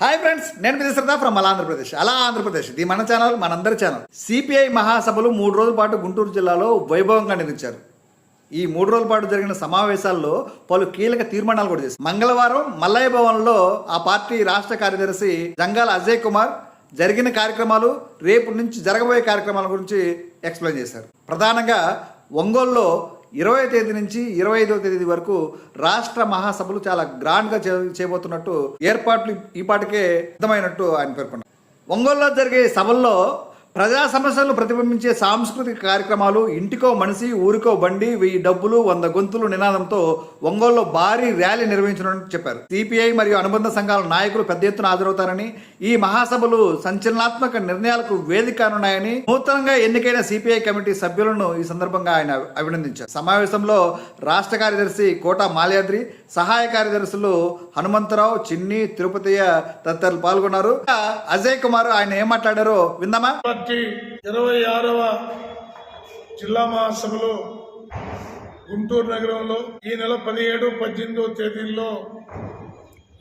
Hi friends నేను విజయశ్రద్ధ from అలా ఆంధ్రప్రదేశ్. అలా ఆంధ్రప్రదేశ్. ఇది మన ఛానల్ మనందరి ఛానల్ సిపిఐ మహాసభలు మూడు రోజుల పాటు గుంటూరు జిల్లాలో వైభవంగా నిర్మించారు ఈ మూడు రోజుల పాటు జరిగిన సమావేశాల్లో పలు కీలక తీర్మానాలు కూడా చేశారు. మంగళవారం మల్లయ్య భవన్లో ఆ పార్టీ రాష్ట్ర కార్యదర్శి జంగాల అజయ్ కుమార్ జరిగిన కార్యక్రమాలు రేపు నుంచి జరగబోయే కార్యక్రమాల గురించి ఎక్స్ప్లెయిన్ చేశారు. ప్రధానంగా ఒంగోలులో ఇరవై తేదీ నుంచి ఇరవై ఐదవ తేదీ వరకు రాష్ట్ర మహాసభలు చాలా గ్రాండ్గా చే చేయబోతున్నట్టు ఏర్పాట్లు ఈ పాటికే ఆయన పేర్కొన్నారు. ఒంగోలులో జరిగే సభల్లో ప్రజా సమస్యలను ప్రతిబింబించే సాంస్కృతిక కార్యక్రమాలు ఇంటికో మనిషి ఊరికో బండి వెయ్యి డబ్బులు వంద గొంతులు నినాదంతో ఒంగోలులో భారీ ర్యాలీ నిర్వహించనున్నట్టు చెప్పారు. సిపిఐ మరియు అనుబంధ సంఘాల నాయకులు పెద్ద ఎత్తున హాజరవుతారని ఈ మహాసభలు సంచలనాత్మక నిర్ణయాలకు వేదిక కానున్నాయని నూతనంగా ఎన్నికైన సిపిఐ కమిటీ సభ్యులను ఈ సందర్భంగా ఆయన అభినందించారు. సమావేశంలో రాష్ట్ర కార్యదర్శి కోట మాల్యాద్రి సహాయ కార్యదర్శులు హనుమంతరావు చిన్ని తిరుపతియ తదితరులు పాల్గొన్నారు. అజయ్ కుమార్ ఆయన ఏం మాట్లాడారో విందామా? పార్టీ ఇరవై ఆరవ జిల్లా మహాసభలో గుంటూరు నగరంలో ఈ నెల పదిహేడు పద్దెనిమిదో తేదీల్లో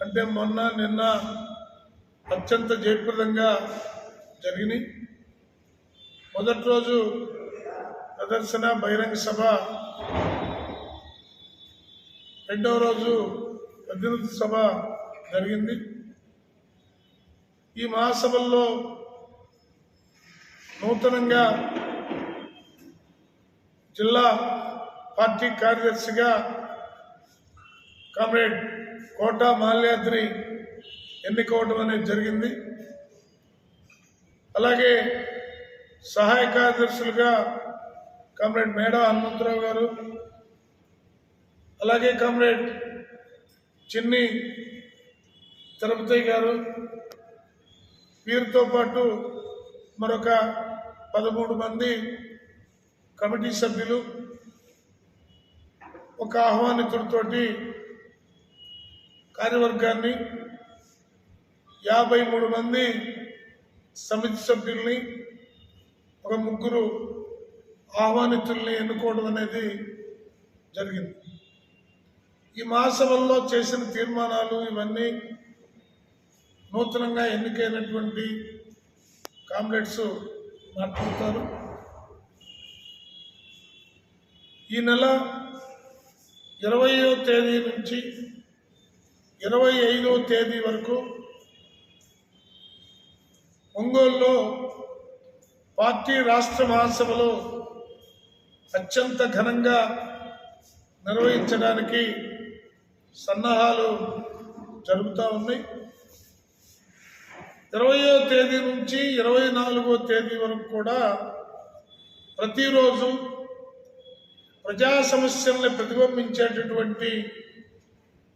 అంటే మొన్న నిన్న అత్యంత జయప్రదంగా జరిగినాయి. మొదటి రోజు ప్రదర్శన బహిరంగ సభ. రెండవ రోజు ప్రతినిధి సభ జరిగింది. ఈ మహాసభల్లో నూతనంగా జిల్లా పార్టీ కార్యదర్శిగా కామ్రేడ్ కోట మాల్యాద్రి ఎన్నికవడం అనేది జరిగింది. అలాగే సహాయ కార్యదర్శులుగా కామ్రేడ్ మేడా హనుమంతరావు గారు అలాగే కామ్రేడ్ చిన్ని తిరుపతి గారు వీరితో పాటు మరొక పదమూడు మంది కమిటీ సభ్యులు ఒక ఆహ్వానితుడితోటి కార్యవర్గాన్ని యాభై మూడు మంది సమితి సభ్యుల్ని ఒక ముగ్గురు ఆహ్వానితుల్ని ఎన్నుకోవడం అనేది జరిగింది. ఈ మహాసభల్లో చేసిన తీర్మానాలు ఇవన్నీ నూతనంగా ఎన్నికైనటువంటి కామ్రేడ్స్ మాట్లాడతారు. ఈ నెల ఇరవయో తేదీ నుంచి ఇరవై ఐదో తేదీ వరకు ఒంగోలులో పార్టీ రాష్ట్ర మహాసభలో అత్యంత ఘనంగా నిర్వహించడానికి సన్నాహాలు జరుగుతూ ఉన్నాయి. ఇరవయో తేదీ నుంచి ఇరవై నాలుగో తేదీ వరకు కూడా ప్రతిరోజు ప్రజా సమస్యల్ని ప్రతిబింబించేటటువంటి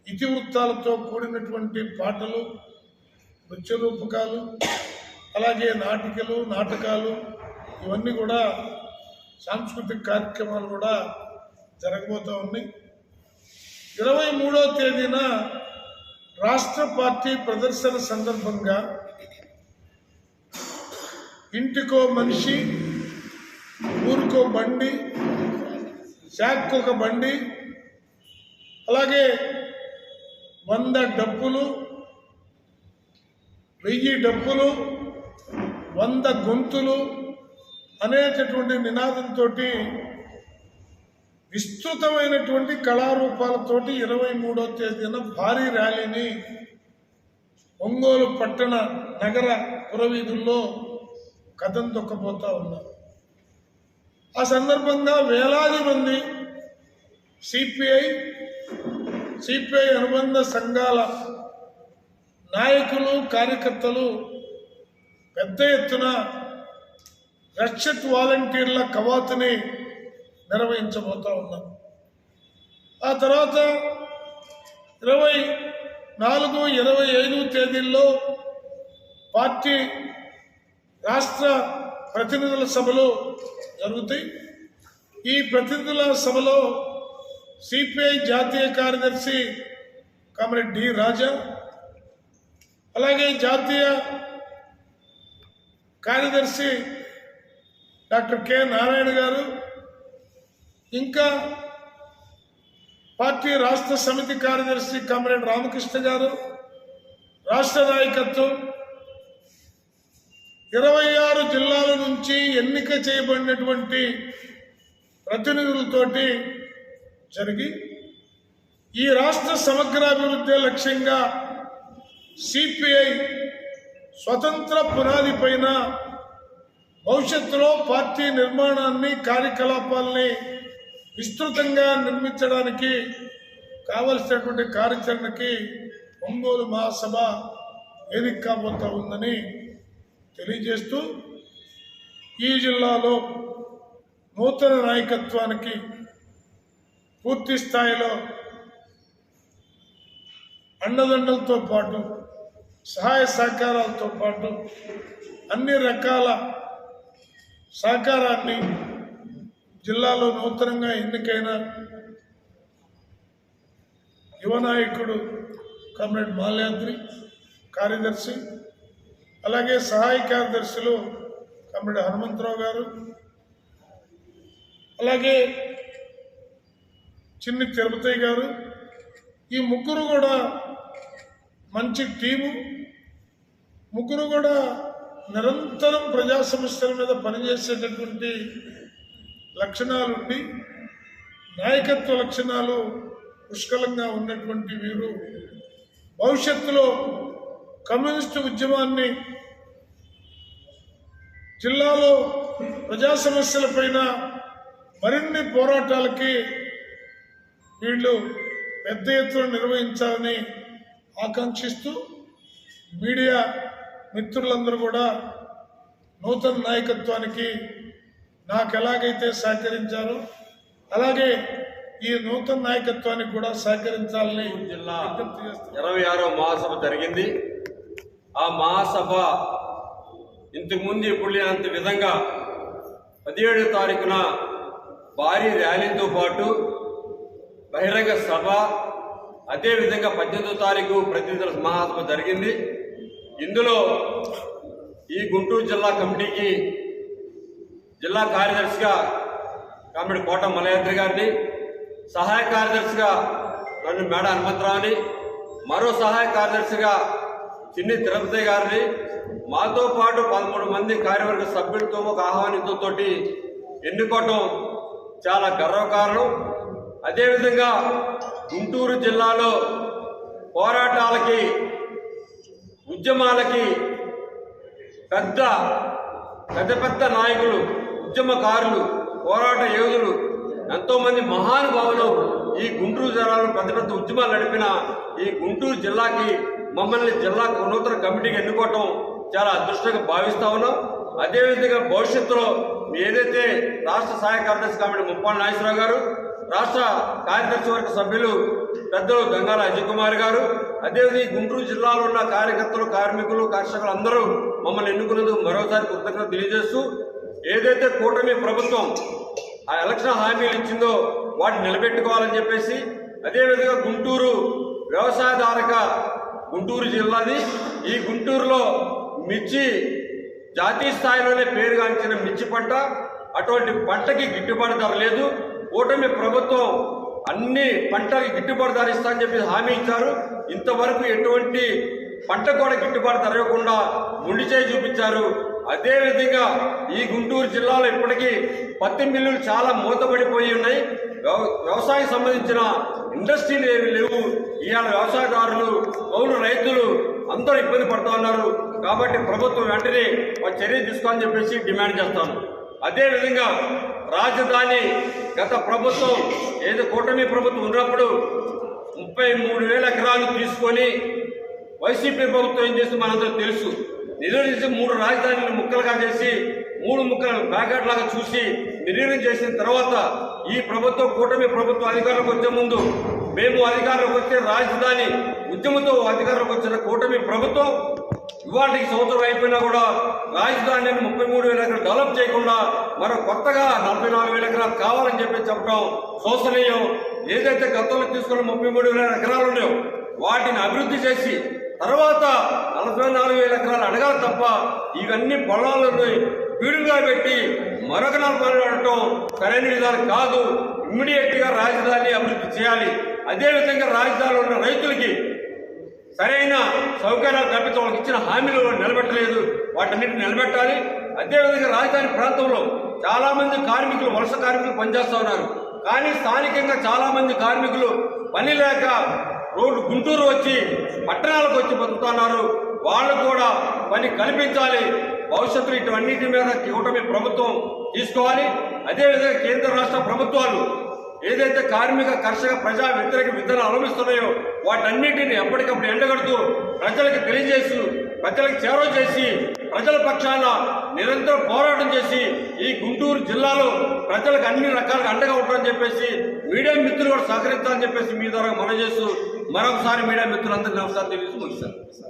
ఇతివృత్తాలతో కూడినటువంటి పాటలు నృత్య రూపకాలు అలాగే నాటికలు నాటకాలు ఇవన్నీ కూడా సాంస్కృతిక కార్యక్రమాలు కూడా జరగబోతూ ఉన్నాయి. ఇరవై మూడో తేదీన రాష్ట్ర పార్టీ ప్రదర్శన సందర్భంగా ఇంటికో మనిషి ఊరికో బండి శాఖకు ఒక బండి అలాగే వంద డప్పులు వెయ్యి డప్పులు వంద గొంతులు అనేటటువంటి నినాదంతో విస్తృతమైనటువంటి కళారూపాలతోటి ఇరవై మూడో తేదీన భారీ ర్యాలీని ఒంగోలు పట్టణ నగర పురవీధుల్లో కథం దొక్కపోతూ ఉన్నారు ఆ సందర్భంగా వేలాది మంది సిపిఐ సిపిఐ అనుబంధ సంఘాల నాయకులు కార్యకర్తలు పెద్ద ఎత్తున రక్షత్ వాలంటీర్ల కవాతుని నిర్వహించబోతూ ఉన్నాం. ఆ తర్వాత ఇరవై నాలుగు ఇరవై ఐదు తేదీల్లో పార్టీ రాష్ట్ర ప్రతినిధుల సభలు జరుగుతాయి. ఈ ప్రతినిధుల సభలో సిపిఐ జాతీయ కార్యదర్శి కామ్రేడ్ డి రాజా అలాగే జాతీయ కార్యదర్శి డాక్టర్ కె నారాయణ గారు ఇంకా పార్టీ రాష్ట్ర సమితి కార్యదర్శి కామ్రేడ్ రామకృష్ణ గారు రాష్ట్ర నాయకత్వం ఇరవై ఆరు జిల్లాల నుంచి ఎన్నిక చేయబడినటువంటి ప్రతినిధులతోటి జరిగి ఈ రాష్ట్ర సమగ్రాభివృద్ధి లక్ష్యంగా సిపిఐ స్వతంత్ర పునాది పైన భవిష్యత్తులో పార్టీ నిర్మాణాన్ని కార్యకలాపాలని విస్తృతంగా నిర్మించడానికి కావలసినటువంటి కార్యాచరణకి ఒంగోలు మహాసభ వేదిక కాబోతా ఉందని తెలియజేస్తూ ఈ జిల్లాలో నూతన నాయకత్వానికి పూర్తి స్థాయిలో అండదండలతో పాటు సహాయ సహకారాలతో పాటు అన్ని రకాల సహకారాన్ని జిల్లాలో నూతనంగా ఎన్నికైన యువ నాయకుడు కామ్రేడ్ మాల్యాద్రి కార్యదర్శి అలాగే సహాయ కార్యదర్శులు కామ్రేడ్ హనుమంతరావు గారు అలాగే చిన్ని తిరుపతి గారు ఈ ముగ్గురు కూడా మంచి టీము. ముగ్గురు కూడా నిరంతరం ప్రజా సమస్యల మీద పనిచేసేటటువంటి లక్షణాలుండి నాయకత్వ లక్షణాలు పుష్కలంగా ఉన్నటువంటి వీరు. భవిష్యత్తులో కమ్యూనిస్టు ఉద్యమాన్ని జిల్లాలో ప్రజా సమస్యలపైన మరిన్ని పోరాటాలకి వీళ్ళు పెద్ద ఎత్తున నిర్వహించాలని ఆకాంక్షిస్తూ మీడియా మిత్రులందరూ కూడా నూతన నాయకత్వానికి నాకు ఎలాగైతే సహకరించారో అలాగే ఈ నూతన నాయకత్వానికి కూడా సహకరించాలని జిల్లా. ఇరవై ఆరో మహాసభ జరిగింది ఆ మహాసభ ఇంతకుముందు ఇప్పుడు లేనంత విధంగా పదిహేడో తారీఖున భారీ ర్యాలీతో పాటు బహిరంగ సభ అదేవిధంగా పద్దెనిమిదో తారీఖు ప్రతినిధుల మహాసభ జరిగింది. ఇందులో ఈ గుంటూరు జిల్లా కమిటీకి జిల్లా కార్యదర్శిగా కామెడి కోట మలయాద్రి గారిని సహాయ కార్యదర్శిగా నన్ను మేడ హనుమంతరావుని మరో సహాయ కార్యదర్శిగా చిన్ని తిరుపతి గారిని మాతో పాటు పదమూడు మంది కార్యవర్గ సభ్యులతో ఒక ఆహ్వానితో ఎన్నుకోవటం చాలా గర్వకారణం. అదేవిధంగా గుంటూరు జిల్లాలో పోరాటాలకి ఉద్యమాలకి పెద్ద పెద్ద పెద్ద నాయకులు ఉద్యమకారులు పోరాట యోధులు ఎంతోమంది మహానుభావులు ఈ గుంటూరు జిల్లాలో పెద్ద పెద్ద ఉద్యమాలు నడిపిన ఈ గుంటూరు జిల్లాకి మమ్మల్ని జిల్లా ఉన్నతర కమిటీకి ఎన్నుకోవటం చాలా అదృష్టంగా భావిస్తా ఉన్నాం. అదేవిధంగా భవిష్యత్తులో ఏదైతే రాష్ట్ర సహాయ కార్యదర్శి కమిటీ ముప్పాళ్ళ నాగేశ్వరరావు గారు రాష్ట్ర కార్యదర్శి వర్గ సభ్యులు పెద్దలు గంగాల అజయ్ కుమార్ గారు అదేవిధంగా గుంటూరు జిల్లాలో ఉన్న కార్యకర్తలు కార్మికులు కర్షకులు అందరూ మమ్మల్ని ఎన్నుకున్నందుకు మరోసారి కృతజ్ఞత తెలియజేస్తూ ఏదైతే కూటమి ప్రభుత్వం ఆ ఎలక్షన్ హామీలు ఇచ్చిందో వాటిని నిలబెట్టుకోవాలని చెప్పేసి అదేవిధంగా గుంటూరు వ్యవసాయదారక గుంటూరు జిల్లాది. ఈ గుంటూరులో మిర్చి జాతీయ స్థాయిలోనే పేరుగాంచిన మిర్చి పంట. అటువంటి పంటకి గిట్టుబాటు ధర లేదు. కూటమి ప్రభుత్వం అన్ని పంటకి గిట్టుబాటు ధర ఇస్తా అని చెప్పి హామీ ఇచ్చారు. ఇంతవరకు ఎటువంటి పంట కూడా గిట్టుబాటు ధర ఇవ్వకుండా ముండి చేయి చూపించారు. అదేవిధంగా ఈ గుంటూరు జిల్లాలో ఇప్పటికీ పత్తి మిల్లులు చాలా మూతపడిపోయి ఉన్నాయి. వ్యవ- వ్యవసాయం సంబంధించిన ఇండస్ట్రీలు ఏమి లేవు. ఇవాళ వ్యవసాయదారులు పౌరులు రైతులు అందరూ ఇబ్బంది పడుతూ ఉన్నారు. కాబట్టి ప్రభుత్వం వెంటనే ఒక చర్య తీసుకోవాలని చెప్పేసి డిమాండ్ చేస్తాను. అదేవిధంగా రాజధాని గత ప్రభుత్వం ఏదో కూటమి ప్రభుత్వం ఉన్నప్పుడు ముప్పై మూడు వేల ఎకరాలు తీసుకొని వైసీపీ ప్రభుత్వం ఏం చేస్తుంది మనందరూ తెలుసు. నిధులు చేసి మూడు రాజధానులు ముక్కలుగా చేసి మూడు ముక్కలు బ్యాకెట్ లాగా చూసి నిర్ణయం చేసిన తర్వాత ఈ ప్రభుత్వం కూటమి ప్రభుత్వం అధికారంలోకి వచ్చే ముందు మేము అధికారంలోకి వచ్చే రాజధాని ఉద్యమంతో అధికారంలోకి వచ్చిన కూటమి ప్రభుత్వం ఇవాటికి సంవత్సరం అయిపోయినా కూడా రాజధానిని ముప్పై మూడు వేల ఎకరాలు డెవలప్ చేయకుండా మరో కొత్తగా నలభై నాలుగు వేల ఎకరాలు కావాలని చెప్పి చెప్పడం శోషనీయం ఏదైతే గతంలో తీసుకున్న ముప్పై మూడు వేల ఎకరాలు ఉన్నాయో వాటిని అభివృద్ధి చేసి తర్వాత నలభై నాలుగు వేల ఎకరాలు అడగాలి తప్ప ఇవన్నీ పొలాలను పీడుగా పెట్టి మరొక నలభై ఉండటం సరైన విధానం కాదు. ఇమ్మీడియట్గా రాజధాని అభివృద్ధి చేయాలి. అదేవిధంగా రాజధానిలో ఉన్న రైతులకి సరైన సౌకర్యాలు కల్పించడం వాళ్ళకి ఇచ్చిన హామీలు నిలబెట్టలేదు. వాటన్నిటిని నిలబెట్టాలి. అదేవిధంగా రాజధాని ప్రాంతంలో చాలామంది కార్మికులు వలస కార్మికులు పనిచేస్తూ ఉన్నారు. కానీ స్థానికంగా చాలామంది కార్మికులు పని లేక రోడ్డు గుంటూరు వచ్చి పట్టణాలకు వచ్చి బతుకుతున్నారు వాళ్ళు కూడా పని కల్పించాలి. భవిష్యత్తులో ఇటువన్నిటి మీద కూటమి ప్రభుత్వం తీసుకోవాలి. అదేవిధంగా కేంద్ర రాష్ట్ర ప్రభుత్వాలు ఏదైతే కార్మిక కర్షక ప్రజా వ్యతిరేక విద్యను అవలంబిస్తున్నాయో వాటన్నిటిని ఎప్పటికప్పుడు ఎండగడుతూ ప్రజలకు తెలియజేస్తూ ప్రజలకు చేరవ చేసి ప్రజల పక్షాన నిరంతరం పోరాటం చేసి ఈ గుంటూరు జిల్లాలో ప్రజలకు అన్ని రకాలుగా అండగా ఉంటారని చెప్పేసి మీడియా మిత్రులు కూడా సహకరిస్తారని చెప్పేసి మీ ద్వారా మనం చేస్తూ మరొకసారి మీడియా మిత్రులందరికీ నమస్కారం తెలియజేసి ముగిస్తాను.